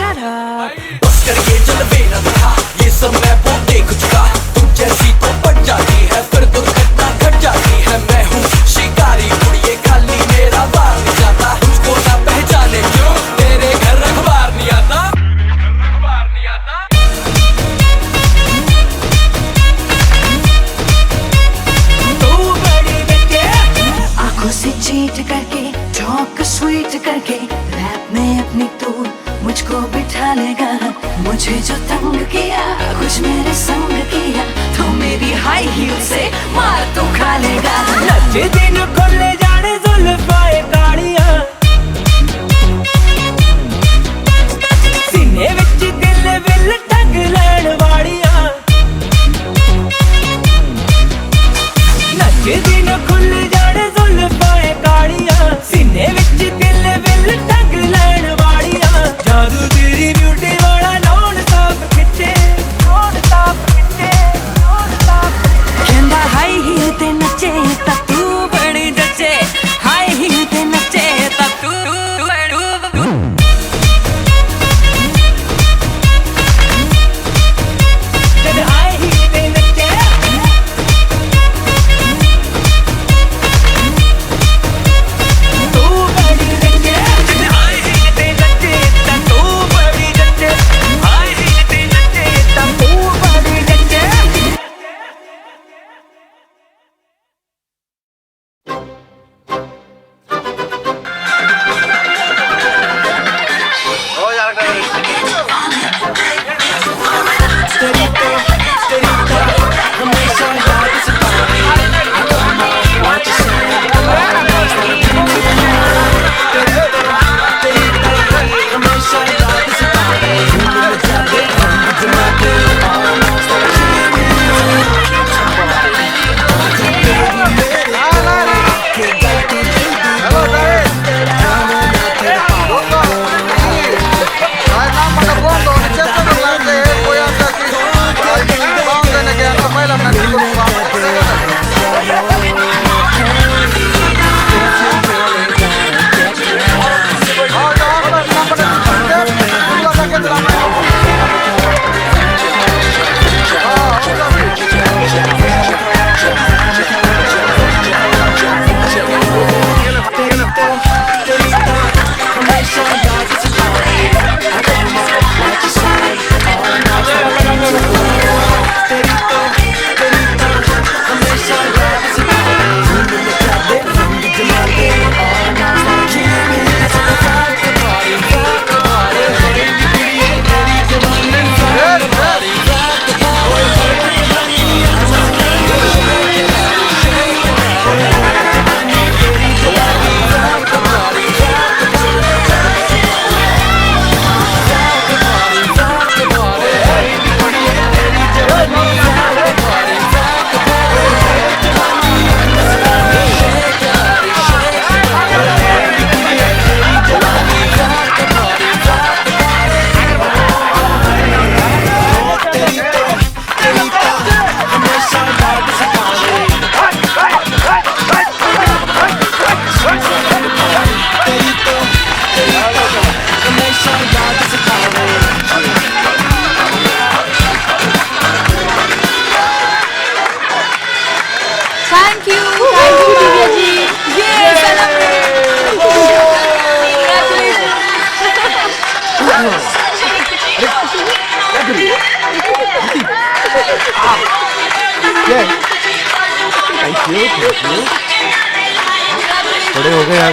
shut up. बस करके जलवे न दिखा। ये सब मैं वो देख चुका। तुम जैसी तो पट जाती है फिर तो যেদিন করলে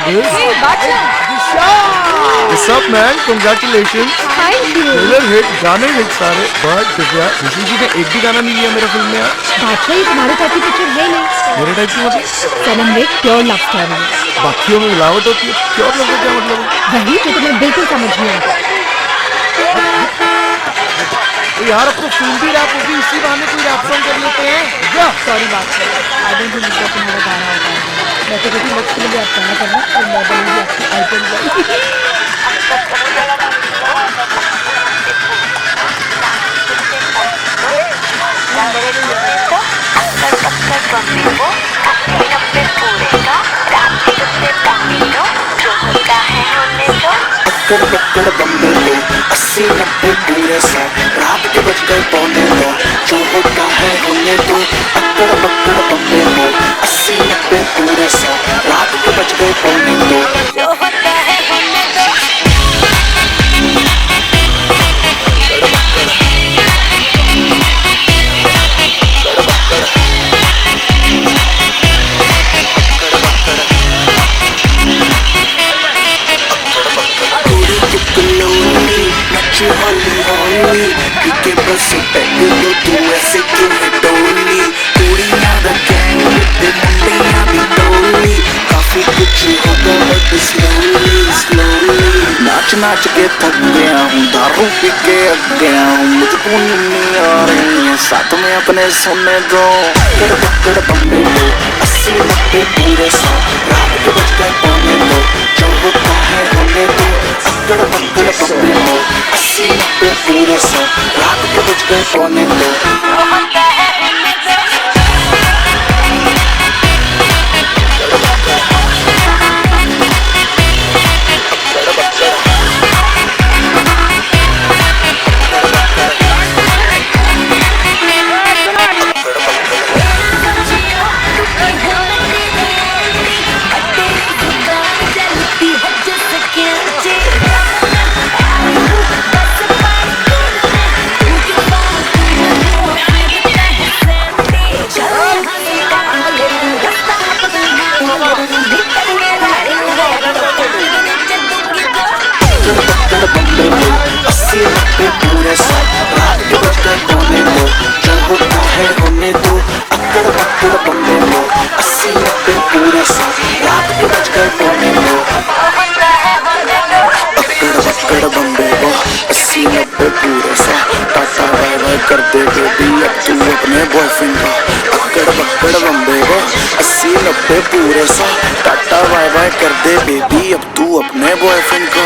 गए आप Hey, Bacha. सब man congratulation Thank you. Trailer hit गाने हिट सारे. बट दिव्या ऋषि जी ने एक भी गाना नहीं लिया मेरा फ़िल्म में यार. बादशाह ये तुम्हारे टाइप की पिक्चर है नहीं. मेरे टाइप की मतलब? सनम एक प्योर लव स्टोरी बाकियों में मिलावट होती है. क्यों लोगों का क्या मतलब? वही जो तुम्हें बिल्कुल समझ नहीं आता. तो यार, अब तो फ़िल्म भी रैप होगी, इसी बहाने कोई रैप सॉन्ग कर लेते हैं। क्या सॉरी बात आई डोंट थिंक दैट तुम्हारा गाना होता है मैं तो कहती नेक्स्ट फ़िल्म भी आप गाना करना। और मैं बनूँगी आइटम लो अस्सी नब्बे पूरे सौ नच के थक गया हूँ दारू पी के अग गया हूँ मुझको नींद आ रही है, साथ में अपने सोने दो कर बक्कड़ बम्बे दो अस्सी नब्बे पूरे सौ. रात के बज गए पौने दो. है होने दो अक्कड़ बक्कड़ बम्बे दो अस्सी नब्बे पूरे सौ रात के बज गए पौने दो अपने बॉयफ्रेंड का अक्कड़ बक्कड़ बम्बे का अस्सी नब्बे पूरे सा, टाटा बाय बाय कर दे बेबी अब तू अपने बॉयफ्रेंड का।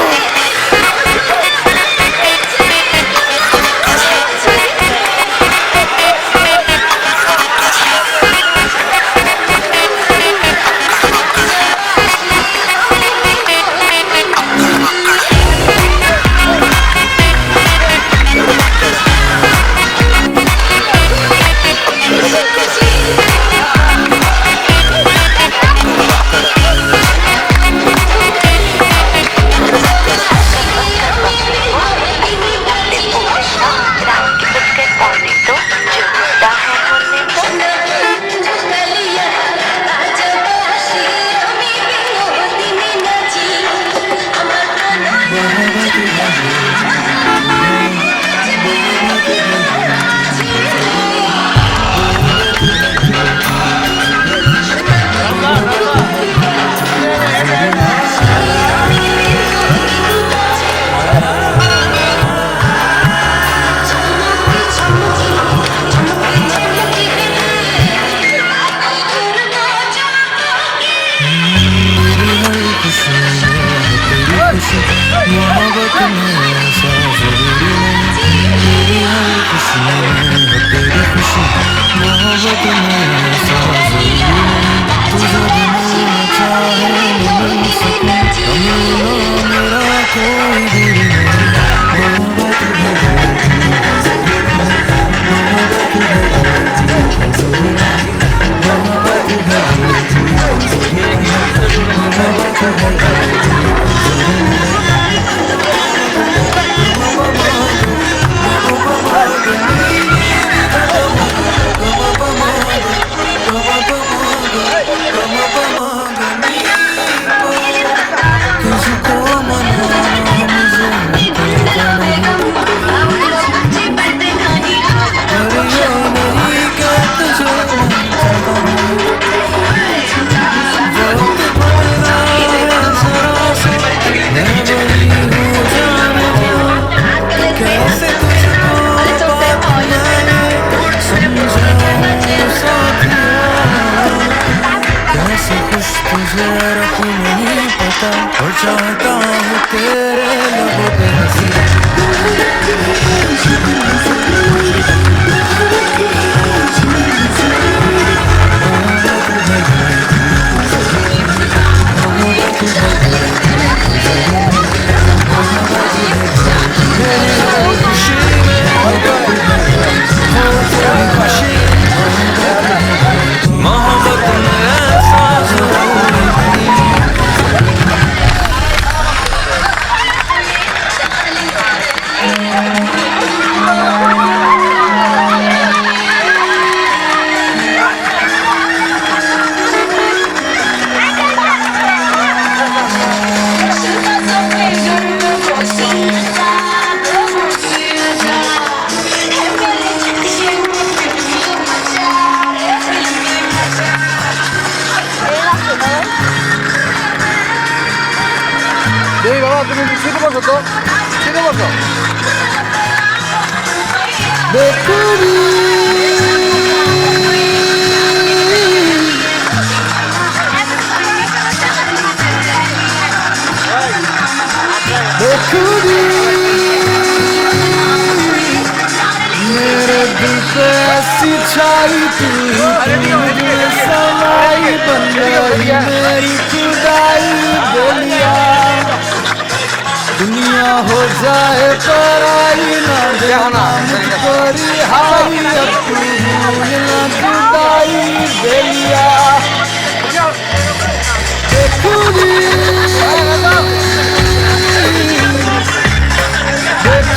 「そうずに届け मेरे दिल बोलिया दुनिया हो जाए पराई ना देना मुझको रिहाई अब ना जुदाई बेलिया।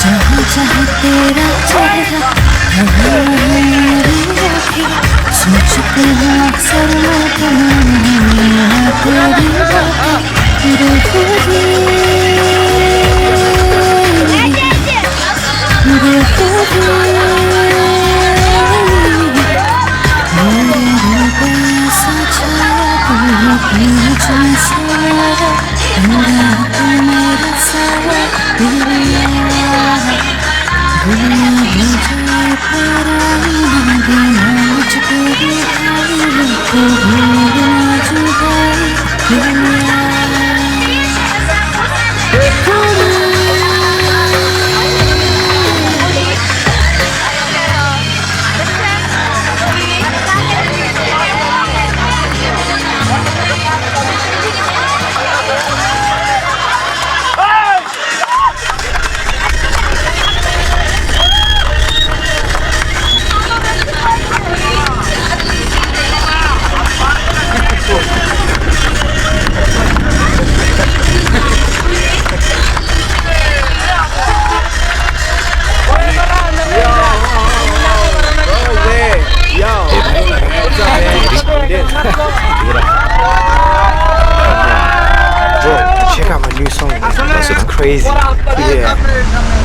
저 혼자 할때라 제가 너무 숨죽은 앞서라도 나들이라 우리 우리 우리 우리 우리 우리 우리 우리 crazy. Yeah.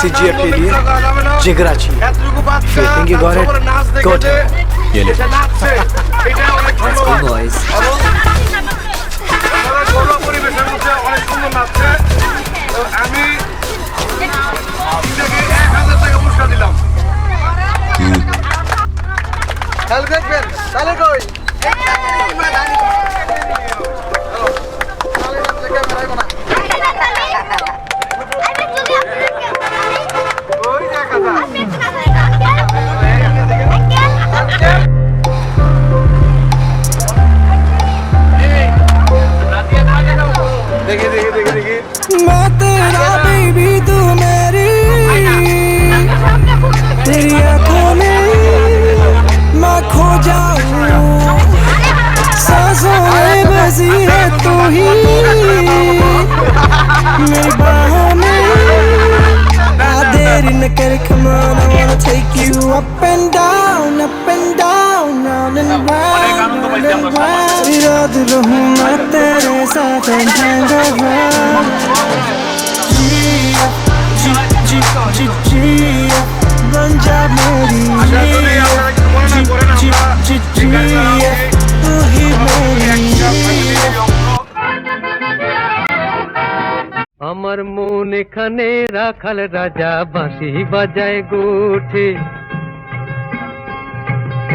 सीजीएफ के लिए जिगरा चाहिए If you think you got it, go to ये ले boys আমি এক হাজার টাকা পুরস্কার দিলাম তাহলে দেখবেন তাহলে কই এখানে রাখাল রাজা বাঁশি বাজায় গোঠে।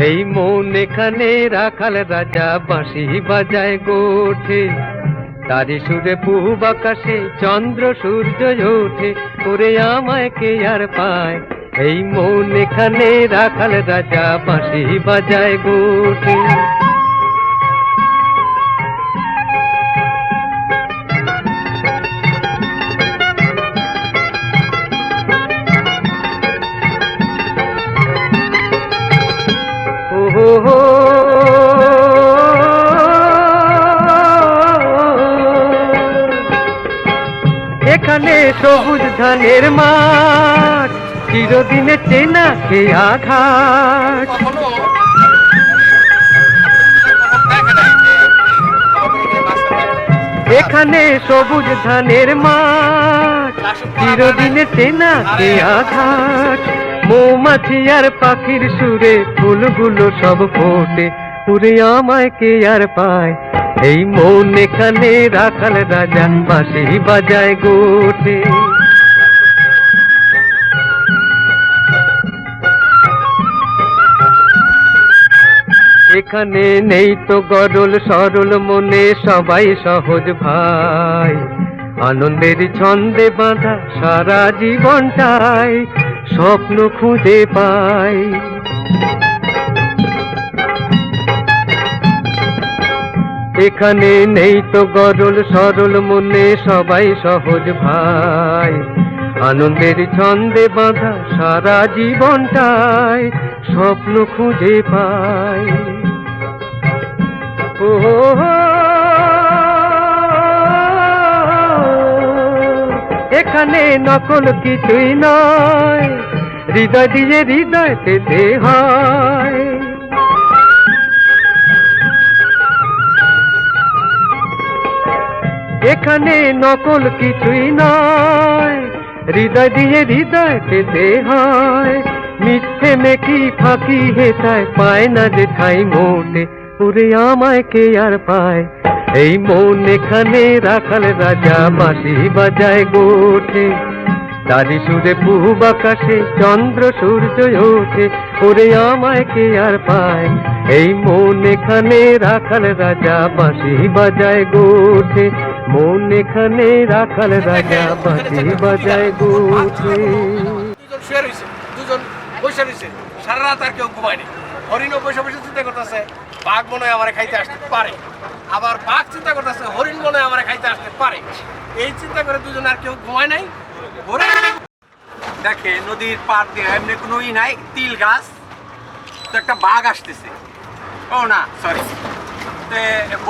এই মন এখানে রাখাল রাজা বাঁশি বাজায় গোঠে। তারি সুরে পূব আকাশে চন্দ্র সূর্য ওঠে। ওরে আমায় কে আর পায়? এই মন এখানে রাখাল রাজা বাঁশি বাজায় গোঠে। সবুজ ধানের মাঠ, চিরদিনে চেনা কে আঘাট এখানে সবুজ ধানের মাঠ, চিরদিনে চেনা কে আঘাট মৌমাছি আর পাখির সুরে ফুলগুলো সব ফোটে, উড়ে আমায় কে আর পায়? এই মন এখানে রাখাল রাজা, বাঁশি বাজায় গোটে। এখানে নেই তো গরল সরল মনে, সবাই সহজ ভাই। আনন্দের ছন্দে বাঁধা সারা জীবনটাই স্বপ্ন খুঁজে পাই। এখানে নেই তো গরল সরল মনে সবাই সহজ ভাই আনন্দের ছন্দে বাঁধা সারা জীবনটাই স্বপ্ন খুঁজে পাই ও। এখানে নকল কিছুই নয় হৃদয় দিয়ে হৃদয় পেতে হয় এখানে নকল কিছুই নয়। হৃদয় দিয়ে হৃদয় পেতে হয়। মিথ্যে মেকি ফাঁকি হেতায় পায় না যে ঠাই মোটে। পুরে আমায় কে আর পায়? এই মন এখানে রাখাল রাজা, বাঁশি বাজায় গোঠে তারি সুরে পূব আকাশে চন্দ্র সূর্য ওঠে। ওরে আমায় কে আর পায়? এই মন এখানে রাখাল রাজা, বাঁশি বাজায় গোঠে মন এখানে রাখাল রাজা বাঁশি বাজায় গোঠে দুজন শুয়ে রয়েছে দুজন বসে রয়েছে সারা রাত আর কেউ ঘুমায়নি হরিণও বসে বসে চিন্তা করতেছে বাঘ মনে আমার খাইতে আসতে পারে। আবার বাঘ চিন্তা করতেছে হরিণ মনে আমার খাইতে আসতে পারে। এই চিন্তা করে দুজন আর কেউ ঘুমায় নাই। দেখে নদীর পার দিয়ে এমনি কোনো ই নাই তিল গাছ। তো একটা বাঘ আসতেছে। ও না সরি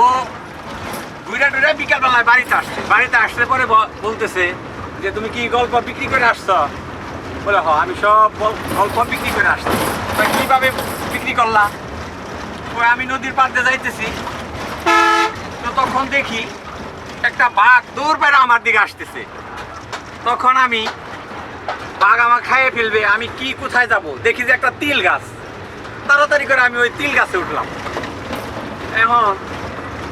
ও ঘুরে টুরে বিকালবেলায় বাড়িতে আসছে। বাড়িতে আসলে পরে বলতেছে যে, তুমি কি গল্প বিক্রি করে আসছো? বলে, হ, আমি সব গল- গল্প বিক্রি করে আসছি। তো কীভাবে বিক্রি করলাম ওই আমি নদীর পাড় দিয়ে যাইতেছি। তো তখন দেখি একটা বাঘ দূর বেড়া আমার দিকে আসতেছে। তখন আমি বাঘ আমার খাইয়ে ফেলবে, আমি কি কোথায় যাব? দেখি যে একটা তিল গাছ। তাড়াতাড়ি করে আমি ওই তিল গাছে উঠলাম। এখন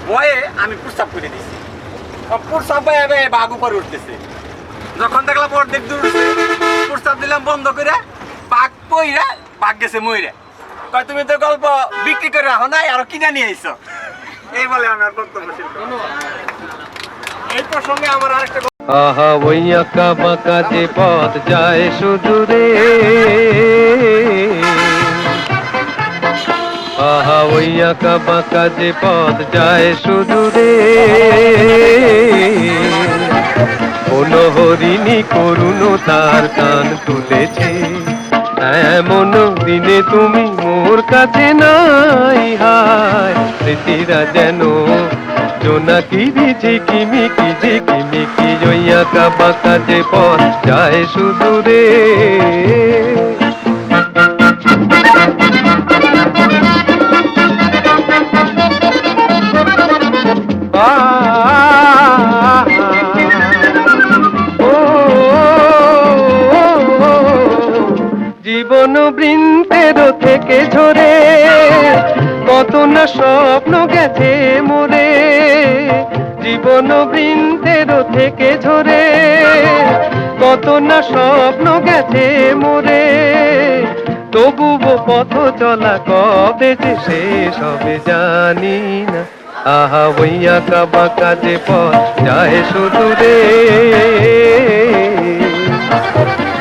ভয়ে আমি প্রস্তাব করে দিছি। প্রস্তাব পাই বাঘ উপরে উঠতেছে। যখন দেখলাম দূর উঠছে, প্রস্তাব দিলাম বন্ধ করে বাঘ পইরা বাঘ গেছে মইরা। কয় তুমি তো গল্প বিক্রি করে রাখো নাই আরও কিনে নিয়ে আইছো? এই বলে আমার বক্তব্য এই প্রসঙ্গে আমার আরেকটা আহা ওই আঁকা যে পথ যায় সুদূরে। আহা ওই আঁকা বাঁকা যে পথ যায় শুধু রে কোন হরিণী, করুণ তার কান তুলেছে। এমন দিনে তুমি মোর কাছে নাই হায়। স্মৃতিরা যেন জোনাকি দিছে, কিমিকি যে, কিমিকি ওই আঁকা বাঁকা যে পথ যায় শুধু বৃন্তের থেকে ঝরে, কত না স্বপ্ন গেছে মোরে, জীবন বৃন্তের থেকে ঝরে, কত না স্বপ্ন গেছে মোরে। তবুও পথ চলা কবে যে শেষ হবে জানি না। আহা ওই আঁকা বাঁকা যে পথ যায় শুধু রে।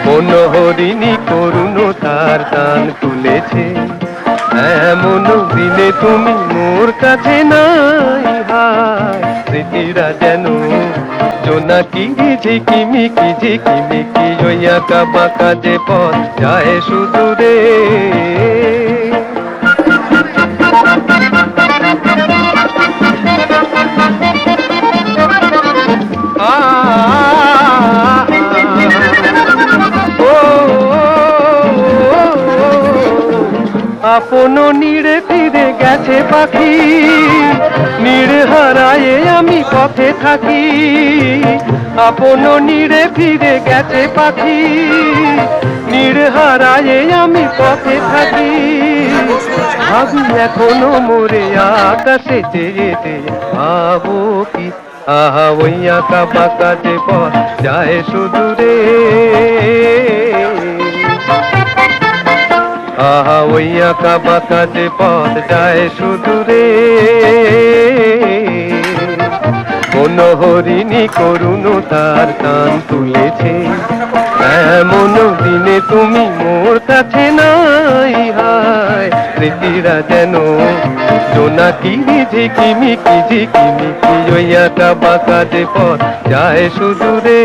কোন হরিণী করুণ তার কান তুলেছে। এমন দিনে তুমি মোর কাছে নাই হায়। স্মৃতিরা যেন জোনাকি ঝিকিমিকি ঝিকিমিকি ওই আঁকা বাঁকা যে পথ যায় শুধু আপন নিড়ে ফিরে গেছে পাখি। নিড়ে হারায়ে আমি পথে থাকি। আপন নিড়ে ফিরে গেছে পাখি। নিড়ে হারায়ে আমি পথে থাকি। ভাবি এখনও মোরে আকাশে চেয়ে ভাবো কি? আহা, ওই আঁকা বাঁকা যে পথ যায় শুধু রে আহা ওই আঁকা যে পথ যায় শুধু রে কোন হরিণী করুণ তার কান তুলেছে। এমন দিনে তুমি মোর কাছে নাই হায়। স্মৃতিরা যেন জোনাকি, ঝিকিমিকি ঝিকিমিকি ওই আঁকা বাঁকা যে পথ যায় শুধু রে